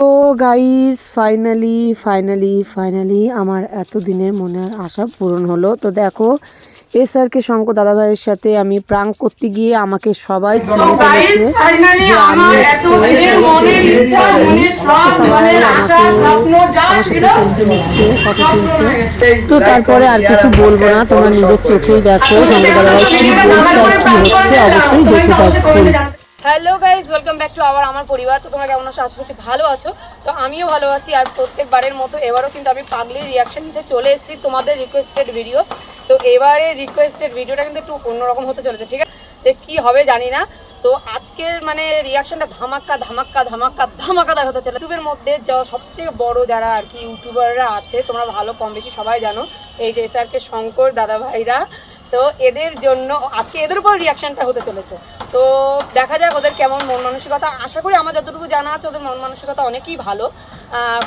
তো guys finally finally finally আমার এতদিনের মনের আশা পূরণ হলো। তো দেখো এস আর কে শঙ্কর দাদাভাইয়ের সাথে আমি প্রাঙ্ক করতে গিয়ে আমাকে সবাই চিনে ফেলেছে যে আমি হচ্ছে সবাই আমাকে আমার সাথে সেলফি নিচ্ছে ফটো তুলছে। তো তারপরে আর কিছু বলব না তোমরা নিজের চোখেই দেখো শঙ্কর দাদাভাই কি বলছে আর কি হচ্ছে অবশ্যই দেখে যাও hello guys welcome back to আবার আমার পরিবার। তো তোমরা কেমন আছো? আশা করছি ভালো আছো। তো আমিও ভালো আছি আর প্রত্যেকবারের মতো এবারও কিন্তু আমি পাগলির রিয়াকশন নিতে চলে এসেছি তোমাদের রিকোয়েস্টেড ভিডিও তো এবারে রিকোয়েস্টেড ভিডিওটা কিন্তু একটু অন্যরকম হতে চলেছে, ঠিক আছে? তো কী হবে জানি না। তো আজকের মানে রিয়াকশনটা ধামাক্কা ধামাক্কা ধামাক্কা, ধামাকাদার হতে চলে ইউটিউবের মধ্যে যা সবচেয়ে বড় যারা আর কি ইউটিউবাররা আছে, তোমরা ভালো, কম বেশি সবাই জানো। এই যে এসআরকে শঙ্কর দাদা ভাইরা তো এদের জন্য, আজকে এদের উপর রিয়াকশনটা হতে চলেছে। তো দেখা যাক ওদের কেমন মন মানসিকতা। আশা করি আমার যতটুকু জানা আছে, ওদের মন মানসিকতা অনেকই ভালো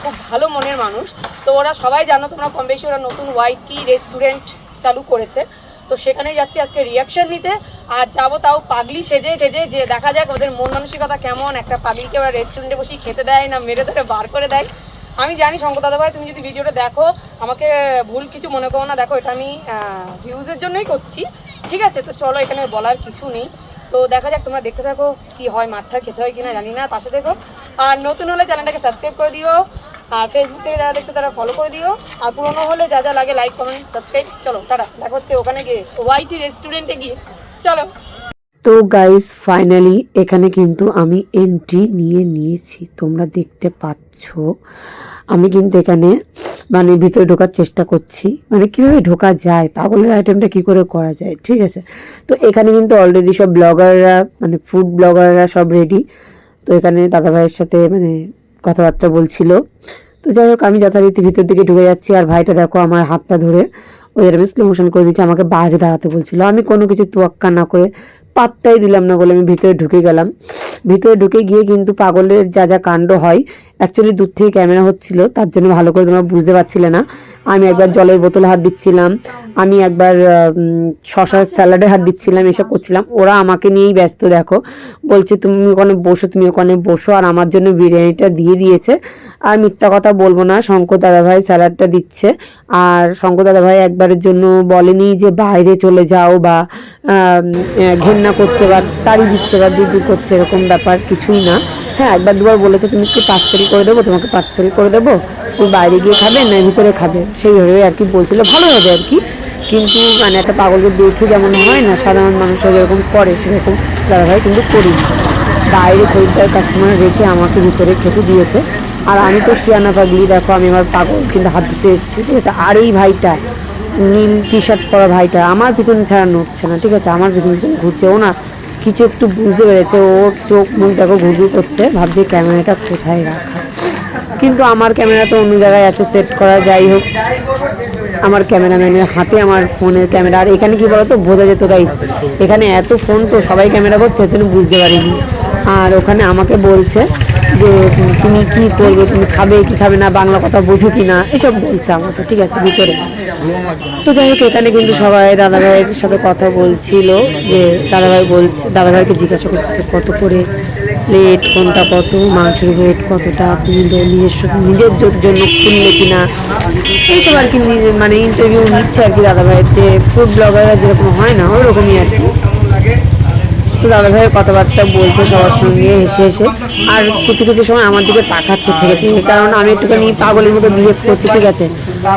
খুব ভালো মনের মানুষ। তো ওরা সবাই জানো, তোমরা কম বেশি ওরা নতুন ওয়াইটি রেস্টুরেন্ট চালু করেছে। তো সেখানেই যাচ্ছি আজকে রিয়াকশন নিতে। আর যাব তাও পাগলি সেজে সেজে যে দেখা যাক ওদের মন মানসিকতা কেমন। একটা পাগলিকে ওরা রেস্টুরেন্টে বসে খেতে দেয় না, মেরে ধরে বার করে দেয়। আমি জানি শঙ্কর দাদা ভাই, তুমি যদি ভিডিওটা দেখো, আমাকে ভুল কিছু মনে করো না। দেখো, এটা আমি ভিউজের জন্যই করছি। ঠিক আছে? তো চলো, এখানে বলার কিছু নেই। তো দেখা যাক, তোমরা দেখতে থাকো কি হয় মাঠটা খেতে হয় কিনা, জানি না, পাশে দেখো আর নতুন হলে চ্যানেলটাকে সাবস্ক্রাইব করে দিও। আর ফেসবুক থেকে যারা দেখছ, তারা ফলো করে দিও। আর পুরোনো হলে যা যা লাগে লাইক কমেন্ট সাবস্ক্রাইব চলো তারা দেখা হচ্ছে ওখানে গিয়ে, ওয়াইটি রেস্টুরেন্টে গিয়ে। চলো। তো গাইস ফাইনালি এখানে কিন্তু আমি এন্ট্রি নিয়ে নিয়েছি। তোমরা দেখতে পাচ্ছ। আমি কিন্তু এখানে মানে ভিতরে ঢোকার চেষ্টা করছি। মানে কীভাবে ঢোকা যায়? পাগলের আইটেমটা কি করে করা যায়? ঠিক আছে? তো এখানে কিন্তু অলরেডি সব ব্লগাররা মানে ফুড ব্লগাররা সব রেডি তো এখানে দাদাভাইয়ের সাথে মানে কথাবার্তা বলছিল। তো যাই হোক, আমি যথারীতি ভিতর দিকে ঢুকে যাচ্ছি। আর ভাইটা দেখো আমার হাতটা ধরে ওদের আমি স্লো মোশন করে দিয়েছে, আমাকে বাইরে দাঁড়াতে বলছিল। আমি কোনো কিছু তোয়াক্কা না করে পাত্তাই দিলাম না বলে আমি ভিতরে ঢুকে গেলাম। ভিতরে ঢুকে গিয়ে কিন্তু পাগলের যা যা কাণ্ড হয় অ্যাকচুয়ালি দূর থেকে ক্যামেরা হচ্ছিল, তার জন্য ভালো করে তোমরা বুঝতে পারছিলে না। আমি একবার জলের বোতলে হাত দিচ্ছিলাম আমি একবার শশার স্যালাডে হাত দিচ্ছিলাম, এসব করছিলাম। ওরা আমাকে নিয়েই ব্যস্ত, দেখো। বলছে, তুমি ওখানে বসো, তুমি ওখানে বসো, আর আমার জন্য বিরিয়ানিটা দিয়ে দিয়েছে। আর মিথ্যা কথা বলব না, শঙ্কর দাদাভাই স্যালাডটা দিচ্ছে। আর শঙ্কর দাদাভাই একবারের জন্য বলেনি যে, বাইরে চলে যাও বা ঘেন্না করছে বা তাড়ি দিচ্ছে বা বিক্রি করছে, এরকম ব্যাপার কিছুই না। হ্যাঁ একবার দুবার বলেছে, তুমি কি পার্সেল করে দেবো, তোমাকে পার্সেল করে দেবো। তুমি বাইরে গিয়ে খাবে না, ভিতরে খাবে? সেইভাবে আর কি বলছিল। ভালো হবে আর কি। কিন্তু মানে একটা পাগলকে দেখে যেমন হয় না, সাধারণ মানুষরা যেরকম করে, সেরকম দাদাভাই কিন্তু করিনি বাইরে খরিদ্দার কাস্টমার রেখে আমাকে ভিতরে খেতে দিয়েছে। আর আমি তো শিয়ানা পাগলি, দেখো আমি আমার পাগল কিন্তু হাত ধুতে এসেছি, ঠিক আছে? আর এই ভাইটা, নীল টি শার্ট পরা ভাইটা আমার পিছন ছাড়া নড়ছে না, ঠিক আছে? আমার পিছন পিছন ঘুরছে। ও না কিছু একটু বুঝতে পেরেছে ওর চোখ মুখ দেখো ঘুরঘুর করছে, ভাবছে ক্যামেরাটা কোথায় রাখা? কিন্তু আমার ক্যামেরা তো অন্য জায়গায় আছে সেট করা, যাই হোক। আমার ক্যামেরাম্যানের হাতে আমার ফোনের ক্যামেরা। আর এখানে কি বলতো? বোঝা যেত গাইস এখানে এত ফোন তো সবাই ক্যামেরা করছে জন্য বুঝতে পারিনি। আর ওখানে আমাকে বলছে যে, তুমি কি করবে? তুমি খাবে কি খাবে না? বাংলা কথা বোঝো কি না? এসব বলছে আমাকে, ঠিক আছে, ভিতরে। তো যাই হোক, এখানে কিন্তু সবাই দাদাভাইয়ের সাথে কথা বলছিল যে, দাদাভাই বলছে, দাদাভাইকে জিজ্ঞাসা করছে কত করে প্লেট কোনটা কত, মাংসের ওয়েট কতটা তুমি নিজস্ব, নিজের জন্য খুললে কিনা। এইসব আর কি মানে ইন্টারভিউ নিচ্ছে আর কি দাদাভাইয়ের যে ফুড ব্লগাররা যেরকম হয় না, ওরকমই আর কি। দাদাভাইয়ের কথাবার্তা বলছে সবার সঙ্গে হেসে হেসে। আর কিছু কিছু সময় আমার দিকে তাকাচ্ছে থেকে থেকে। কারণ আমি একটুখানি পাগলের মতো বিহেভ করছি, ঠিক আছে?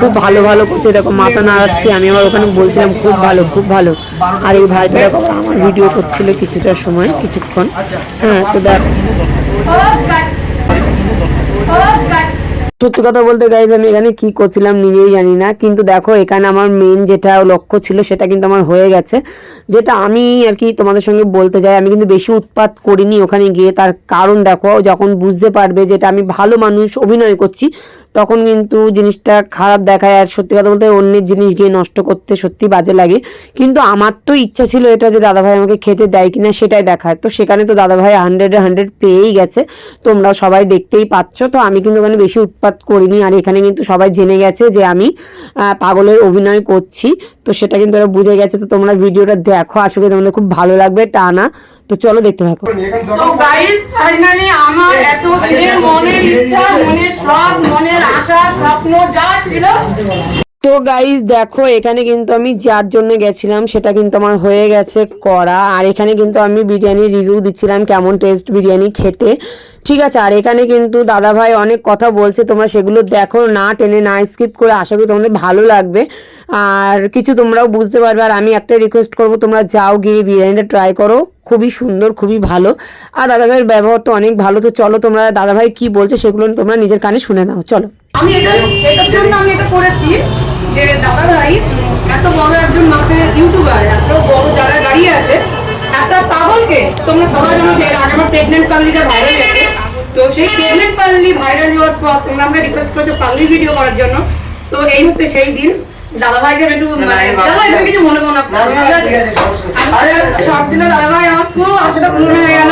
খুব ভালো ভালো করছে। দেখো, মাথা নাড়াচ্ছি। আমি আবার ওখানে বলছিলাম, খুব ভালো খুব ভালো। আর এই ভাইটা দেখো আমার ভিডিও করছিল কিছুটা সময়, কিছুক্ষণ। হ্যাঁ তো দেখ। সত্যি কথা বলতে গাইজ আমি এখানে কি করছিলাম নিজেই জানি না। কিন্তু দেখো, এখানে আমার মেন যেটা লক্ষ্য ছিল, সেটা কিন্তু আমার হয়ে গেছে। যেটা আমি আর কি তোমাদের সঙ্গে বলতে চাই, আমি কিন্তু বেশি উৎপাত করিনি ওখানে গিয়ে। তার কারণ দেখো, যখন বুঝতে পারবে যেটা আমি ভালো মানুষ অভিনয় করছি, তখন কিন্তু জিনিসটা খারাপ দেখায়। আর সত্যি কথা বলতে অন্যের জিনিস গিয়ে নষ্ট করতে সত্যি বাজে লাগে। কিন্তু আমার তো ইচ্ছা ছিল এটা যে দাদাভাই আমাকে খেতে দেয় কিনা সেটাই দেখায় তো সেখানে তো দাদাভাই হান্ড্রেডে হান্ড্রেড পেয়েই গেছে। তোমরা সবাই দেখতেই পাচ্ছ। তো আমি কিন্তু ওখানে বেশি উৎপাত করিনি। আর এখানে কিন্তু সবাই জেনে গেছে যে আমি পাগলের অভিনয় করছি। তো সেটা কিন্তু ওরা বুঝে গেছে। তো তোমরা ভিডিওটা দেখো। আসলে তোমাদের খুব ভালো লাগবে। টানা তো চলো দেখতে থাকো। তো গাইস ফাইনালি আমার এত দিনের মনের ইচ্ছা মনের আশা স্বপ্ন যা ছিল। তো গাইজ দেখো এখানে কিন্তু আমি যার জন্য গেছিলাম সেটা কিন্তু আমার হয়ে গেছে করা। আর এখানে কিন্তু আমি বিরিয়ানি রিভিউ দিচ্ছিলাম কেমন টেস্ট বিরিয়ানি খেতে। ঠিক আছে, আর এখানে কিন্তু দাদা ভাই অনেক কথা বলছে, তোমরা সেগুলো দেখো না, টেনে না স্কিপ করে আশা করি তোমাদের ভালো লাগবে। আর কিছু তোমরাও বুঝতে পারবে, আর আমি একটা রিকোয়েস্ট করব, তোমরা যাও গিয়ে বিরিয়ানিটা ট্রাই করো, খুবই সুন্দর, খুবই ভালো। আর দাদা ভাইয়ের ব্যবহার তো অনেক ভালো, তো চলো তোমরা দাদা ভাই কি বলছে সেগুলো তোমরা নিজের কানে শুনে নাও, চলো। আমি এটা, এটার জন্য আমি এটা করেছি যে দাদা ভাই এত বড় একজন মাপে ইউটিউবার এত বড় জায়গায় দাঁড়িয়ে আছে, একটা পাগলকে তোমরা সবাই জানো যে আমার প্রেগনেন্ট পাল্লিটা ভাইরাল তো সেই প্রেগনেন্ট পাল্লি ভাইরাল হওয়ার পর তোমরা আমাকে রিকোয়েস্ট করেছ পাল্লি ভিডিও করার জন্য। তো এই হচ্ছে সেই দিন। দাদা ভাইকে একটু মানে দাদা ভাই কিছু মনে করো। না ঠিক আছে? আমি সব দিলে দাদা ভাই আমার খুব আশাটা পূর্ণ হয়ে গেল।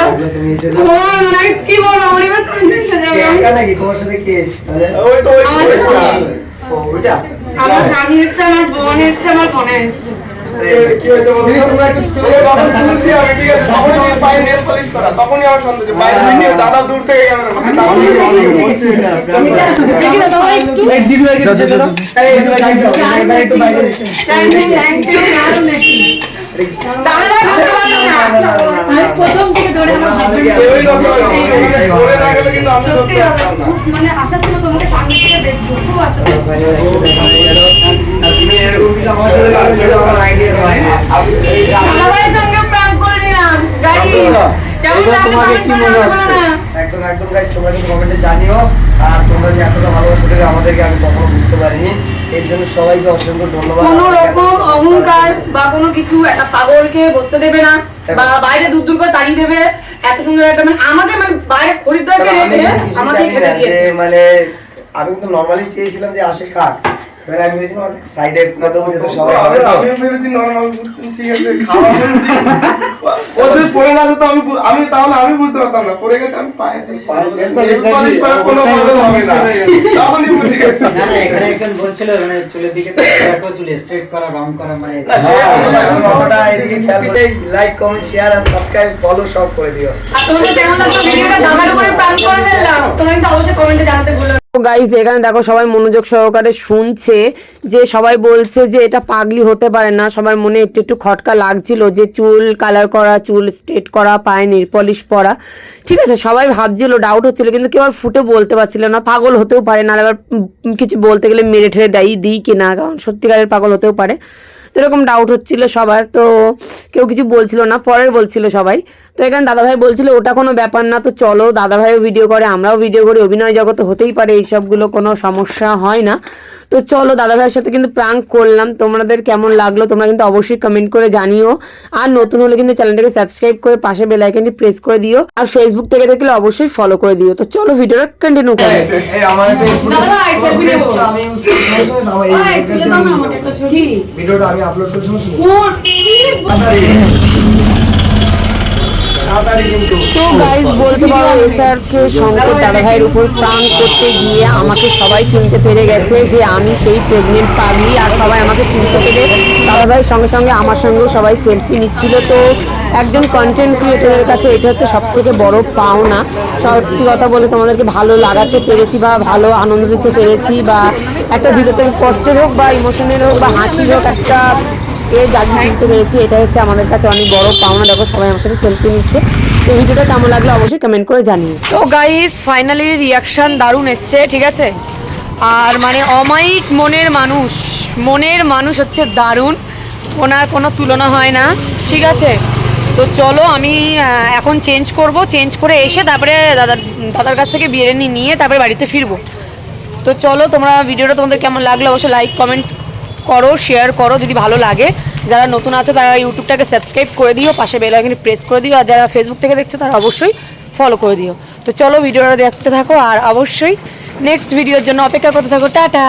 মানে কি বলব আমার এবার আমার স্বামী। এসছে আমার বোন এসছে আমার বোনে এসছে। দাদা দূর থেকে মানে আশা ছিল তোমাকে সামনে থেকে দেখব খুব আশা ছিল সঙ্গে প্রাণ করে নিলাম। গাড়ি কেমন লাগল কি মনে হচ্ছে? একদম একদম গাইস তোমরা কিন্তু কমেন্টে জানিও। আর তোমরা যে এতটা ভালোবাসা দেবে আমাদেরকে আমি কখনো বুঝতে পারিনি। এর জন্য সবাইকে অসংখ্য ধন্যবাদ। কোনো রকম অহংকার বা কোনো কিছু একটা পাগলকে বসতে দেবে না বা বাইরে দূর দূর করে তাড়িয়ে দেবে এত সুন্দর একটা মানে আমাকে মানে বাইরে খরিদ্দারকে রেখে আমাকে খেতে দিয়েছে। মানে আমি কিন্তু নর্মালি চেয়েছিলাম যে আসে খাক। এবার আমি ভেবেছিলাম সাইডে করে দেবো যাতে সবাই হবে তো। ভেবেছি normal, ঠিক আছে, খাওয়া ও যদি পড়ে না যেত আমি আমি তাহলে আমি বুঝতে পারতাম না। পড়ে গেছে আমি পায়ে nail কোনো problem হবে না। তখনই বুঝে গেছি। না না এখানে একজন বলছিল মানে চুলের দিকে দেখো চুলে স্ট্রেট করা রং করা মানে না, সে হ্যাঁ, আমি আমি কথাটা এদিকে খেয়াল করে। লাইক কমেন্ট শেয়ার আর সাবস্ক্রাইব ফলো সব করে দিও। আর তোমাদের কেমন লাগল ভিডিওটা দাদার উপরে প্রাণ করে ফেললাম। তোমরা কিন্তু অবশ্যই কমেন্টে জানাতে ভুলো না। গাইজ এখানে দেখো সবাই মনোযোগ সহকারে শুনছে যে সবাই বলছে যে এটা পাগলি হতে পারে না। সবার মনে একটু একটু খটকা লাগছিল যে চুল কালার করা, চুল স্ট্রেট করা, পায়ে নেল পলিশ পরা। ঠিক আছে, সবাই ভাবছিল ডাউট হচ্ছিল, কিন্তু কেউ আর ফুটে বলতে পারছিল না। পাগল হতেও পারে না আবার কিছু বলতে গেলে মেরে ঠেরে দেয়, দিই কিনা, কারণ সত্যিকারের পাগল হতেও পারে। এরকম ডাউট হচ্ছিল সবার, তো কেউ কিছু বলছিল না, পরের বলছিল সবাই। তো এখানে দাদাভাই বলছিল, ওটা কোনো ব্যাপার না, তো চলো, দাদাভাইও ভিডিও করে, আমরাও ভিডিও করি, অভিনয় জগতে হতেই পারে এইসবগুলো কোনো সমস্যা হয় না। তো চলো দাদাভাইয়ের সাথে কিন্তু প্রাঙ্ক করলাম। তোমাদের কেমন লাগল তোমরা কিন্তু অবশ্যই কমেন্ট করে জানিও। আর নতুন হলে কিন্তু চ্যানেলটাকে সাবস্ক্রাইব করে পাশে বেল আইকনটি প্রেস করে দিও। আর ফেসবুক থেকে দেখলে অবশ্যই ফলো করে দিও। তো চলো ভিডিওটা কন্টিনিউ করো। ভিডিওটা আমি আপলোড তো গাইজ বলতে পারো, এসআরকে শঙ্কর দাদাভাইয়ের উপর প্রাণ করতে গিয়ে আমাকে সবাই চিনতে পেরে গেছে যে আমি সেই প্রেগনেন্ট পাগলি আর সবাই আমাকে চিনতে পেরে দাদাভাইয়ের সঙ্গে সঙ্গে আমার সঙ্গেও সবাই সেলফি নিচ্ছিল। তো একজন কন্টেন্ট ক্রিয়েটরের কাছে এটা হচ্ছে সব থেকে বড় পাওনা। সত্যি কথা বলে তোমাদেরকে ভালো লাগাতে পেরেছি বা ভালো আনন্দ দিতে পেরেছি বা একটা ভিতর থেকে কষ্টের হোক বা ইমোশনের হোক বা হাসির হোক একটা এ জাগিয়ে তুলতে পেরেছি, এটা হচ্ছে আমাদের কাছে অনেক বড় পাওনা। দেখো, সবাই আমার সাথে সেলফি নিচ্ছে। তো ভিডিওটা কেমন লাগল অবশ্যই কমেন্ট করে জানিও। তো গাইস ফাইনালি রিয়াকশন দারুণ এসছে, ঠিক আছে? আর মানে অমায়িক মনের মানুষ মনের মানুষ হচ্ছে দারুণ। ওনার কোনো তুলনা হয় না, ঠিক আছে? তো চলো, আমি এখন চেঞ্জ করব চেঞ্জ করে এসে তারপরে দাদার দাদার কাছ থেকে বিরিয়ানি নিয়ে তারপরে বাড়িতে ফিরবো। তো চলো, তোমরা ভিডিওটা তোমাদের কেমন লাগল, অবশ্যই লাইক কমেন্টস করো শেয়ার করো, যদি ভালো লাগে। যারা নতুন আছো, তারা ইউটিউবটাকে সাবস্ক্রাইব করে দিও, পাশে বেল আইকনে প্রেস করে দিও, আর যারা ফেসবুক থেকে দেখছ, তারা অবশ্যই ফলো করে দিও। তো চলো, ভিডিওটা দেখতে থাকো, আর অবশ্যই নেক্সট ভিডিওর জন্য অপেক্ষা করতে থাকো। টাটা!